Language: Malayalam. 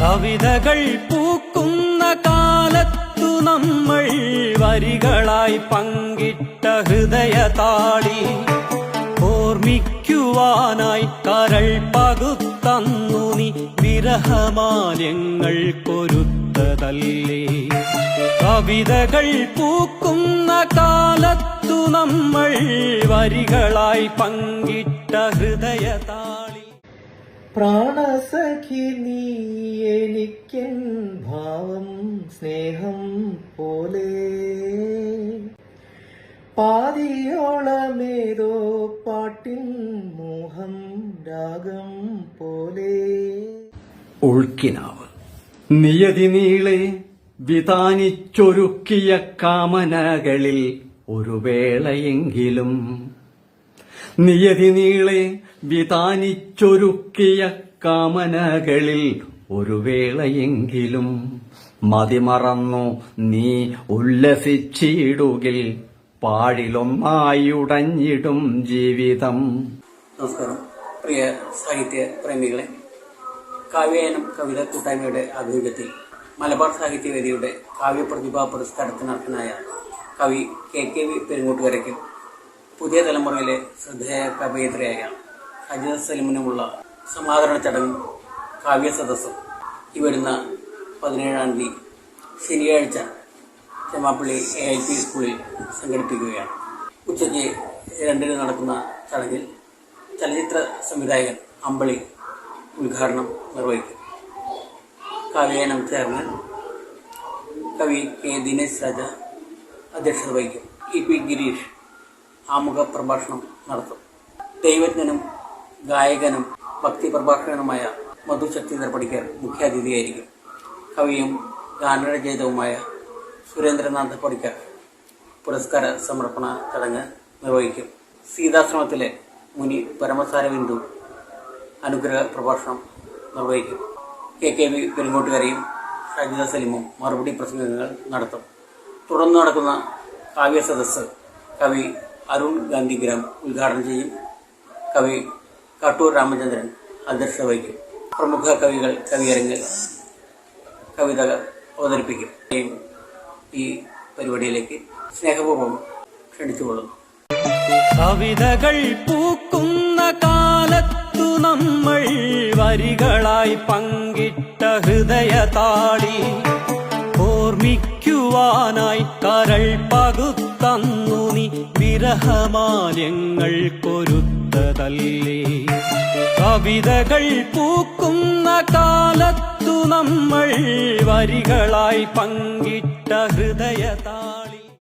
കവിതകൾ പൂക്കുന്ന കാലത്തു നമ്മൾ വരികളായി പങ്കിട്ട ഹൃദയതാളി. ഓർമ്മിക്കുവാനായി കരൾ പകുത്തന്നു നീ വിരഹമാല്യങ്ങൾ കൊരുത്തതല്ലേ കവിതകൾ പൂക്കുന്ന കാലത്തു നമ്മൾ വരികളായി പങ്കിട്ട ഹൃദയതാളി. പ്രാണസഖി പാതിയോളമേതോ പാട്ടിൻ മോഹം രാഗം പോലെ. ഉൾക്കിനാവ്. നിയതി നീളെ വിതാനിച്ചൊരുക്കിയ കാമനകളിൽ ഒരു വേളയെങ്കിലും. നിയതി നീളെ വിതാനിച്ചൊരുക്കിയ കാമനകളിൽ ഒരു വേളയെങ്കിലും. മതിമറന്നു നീ ഉല്ലസിച്ചിടുകിൽ പാടിലൊന്നായുടഞ്ഞിടും ജീവിതം. നമസ്കാരം. പ്രിയ സാഹിത്യ പ്രേമികളെ കാവ്യായനം കവിത കൂട്ടായ്മയുടെ ആഭിമുഖ്യത്തിൽ മലബാർ സാഹിത്യവേദിയുടെ കാവ്യപ്രതിഭാ പുരസ്കാരത്തിന് അർഹനായ കവി കെ കെ വി പെരുങ്ങോട്ടുകരയ്ക്കും പുതിയ തലമുറയിലെ ശ്രദ്ധേയ കവയിത്രിയായ ഹജിത സലിമിനുമുള്ള സമാദരണ ചടങ്ങും കാവ്യ സദസ്സും വരുന്ന പതിനേഴാം തീയതി ശനിയാഴ്ച ചെമ്മാപ്പള്ളി എ ഐ പി സ്കൂളിൽ സംഘടിപ്പിക്കുകയാണ്. ഉച്ചയ്ക്ക് രണ്ടിന് നടക്കുന്ന ചടങ്ങിൽ ചലച്ചിത്ര സംവിധായകൻ അമ്പളി ഉദ്ഘാടനം നിർവഹിക്കും. കാവ്യനം ചെയർമാൻ കവി കെ ദിനേശ് രാജ അധ്യക്ഷത വഹിക്കും. ഇ പി ഗിരീഷ് ആമുഖ പ്രഭാഷണം നടത്തും. ദൈവജ്ഞനും ഗായകനും ഭക്തി പ്രഭാഷകനുമായ മധു ശക്തിധർ പടിക്കർ മുഖ്യാതിഥിയായിരിക്കും. കവിയും ഗാനരചയിതവുമായ സുരേന്ദ്രനാഥ് പടിക്കർ പുരസ്കാര സമർപ്പണ ചടങ്ങ് നിർവഹിക്കും. സീതാശ്രമത്തിലെ മുനി പരമസാരബിന്ദു അനുഗ്രഹ പ്രഭാഷണം നിർവഹിക്കും. കെ കെ വി പെരുങ്ങോട്ടുകരയും ഷാജിദ സലിമും മറുപടി പ്രസംഗങ്ങൾ നടത്തും. തുടർന്ന് നടക്കുന്ന കാവ്യ സദസ്സ് കവി അരുൺ ഗാന്ധിഗ്രാം ഉദ്ഘാടനം ചെയ്യും. കവി കാട്ടൂർ രാമചന്ദ്രൻ അധ്യക്ഷത വഹിക്കും. പ്രമുഖ കവികൾ കവിയരങ്ങ് കവിത അവതരിപ്പിക്കും. ഈ പരിപാടിയിലേക്ക് സ്നേഹപൂർവം ക്ഷണിച്ചുകൊള്ളുന്നു. കവിതകൾ പൂക്കുന്ന കാലത്തു നമ്മൾ വരികളായി പങ്കിട്ട ഹൃദയ താളി ഓർമ്മിക്കുവാനായി കരൾ പകുത്തന്നു നീ വിരഹമാല്യങ്ങൾ കൊരുത്തതല്ലേ? കവിതകൾ പൂക്കുന്ന കാലത്തു നമ്മൾ വരികളായി പങ്കിട്ട ഹൃദയതാളി